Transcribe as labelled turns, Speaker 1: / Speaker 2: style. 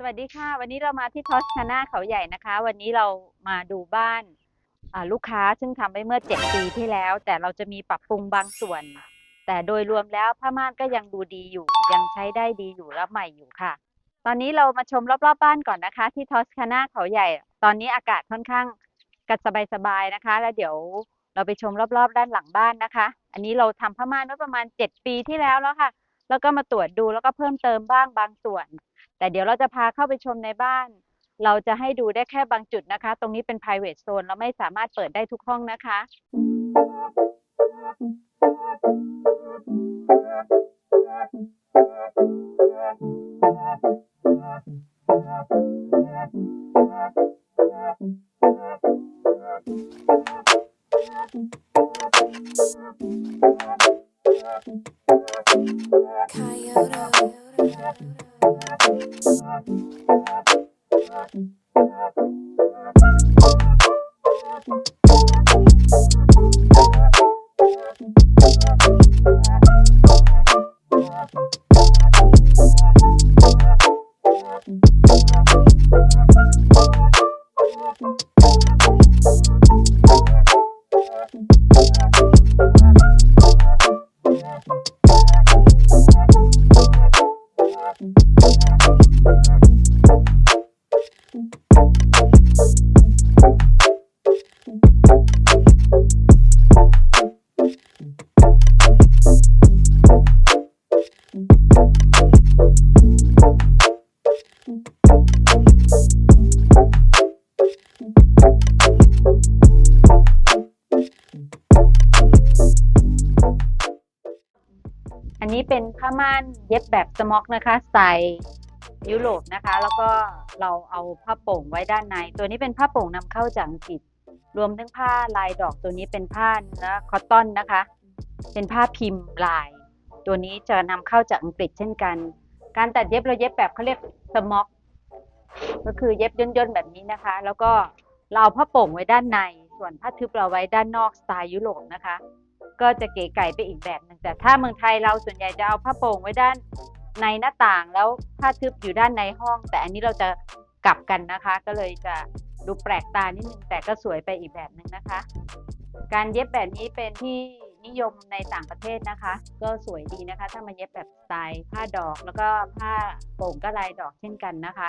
Speaker 1: สวัสดีค่ะ วันนี้เรามาที่ทอสคาน่าเขาใหญ่นะคะ วันนี้เรามาดูบ้านลูกค้าซึ่งทำไว้เมื่อ 7 ปีที่แล้ว แต่เราจะมีปรับปรุงบางส่วน แต่โดยรวมแล้วผ้าม่านก็ยังดูดีอยู่ ยังใช้ได้ดีอยู่และใหม่อยู่ค่ะ ตอนนี้เรามาชมรอบๆบบ้านก่อนนะคะ ที่ทอสคาน่าเขาใหญ่ ตอนนี้อากาศค่อนข้างกัดสบายๆนะคะ แล้วเดี๋ยวเราไปชมรอบๆ ด้านหลังบ้านนะคะ อันนี้เราทำผ้าม่านไว้ประมาณ 7 ปีที่แล้วแล้วค่ะ แล้วก็มาตรวจดูแล้วก็เพิ่มเติมบ้างบางส่วน แต่เดี๋ยวเราจะพาเข้าไปชมในบ้าน เราจะให้ดูได้แค่บางจุดนะคะ ตรงนี้เป็น private zone เราไม่สามารถเปิดได้ทุกห้องนะคะ อั นนี้เป็นผ้าม่านเย็บแบบสม็อกนะคะสไตล์ยุโรปนะคะ แล้วก็เราเอาผ้าโป่งไว้ด้านใน ตัวนี้เป็นผ้าโป่งนำเข้าจากอังกฤษ รวมทั้งผ้าลายดอกตัวนี้เป็นผ้าเนื้อคอตตอนนะคะ เป็นผ้าพิมพ์ลาย ตัวนี้จะนำเข้าจากอังกฤษเช่นกัน การตัดเย็บเราเย็บแบบเขาเรียกสม็อก ก็คือเย็บย่นๆแบบนี้นะคะ แล้วก็เราเอาผ้าโป่งไว้ด้านใน ส่วนผ้าทึบเราไว้ด้านนอกสไตล์ยุโรปนะคะ ก็จะเก๋ไก่ไปอีกแบบหนึ่งแต่ถ้าเมืองไทยเราส่วนใหญ่จะเอาผ้าโป่งไว้ด้านในหน้าต่างแล้วผ้าทึบอยู่ด้านในห้อง แต่อันนี้เราจะกลับกันนะคะ ก็เลยจะดูแปลกตานิดนึงแต่ก็สวยไปอีกแบบหนึ่งนะคะ การเย็บแบบนี้เป็นที่นิยมในต่างประเทศนะคะ ก็สวยดีนะคะ ถ้ามาเย็บแบบสไตล์ผ้าดอกแล้วก็ผ้าโป่งก็ลายดอกเช่นกันนะคะ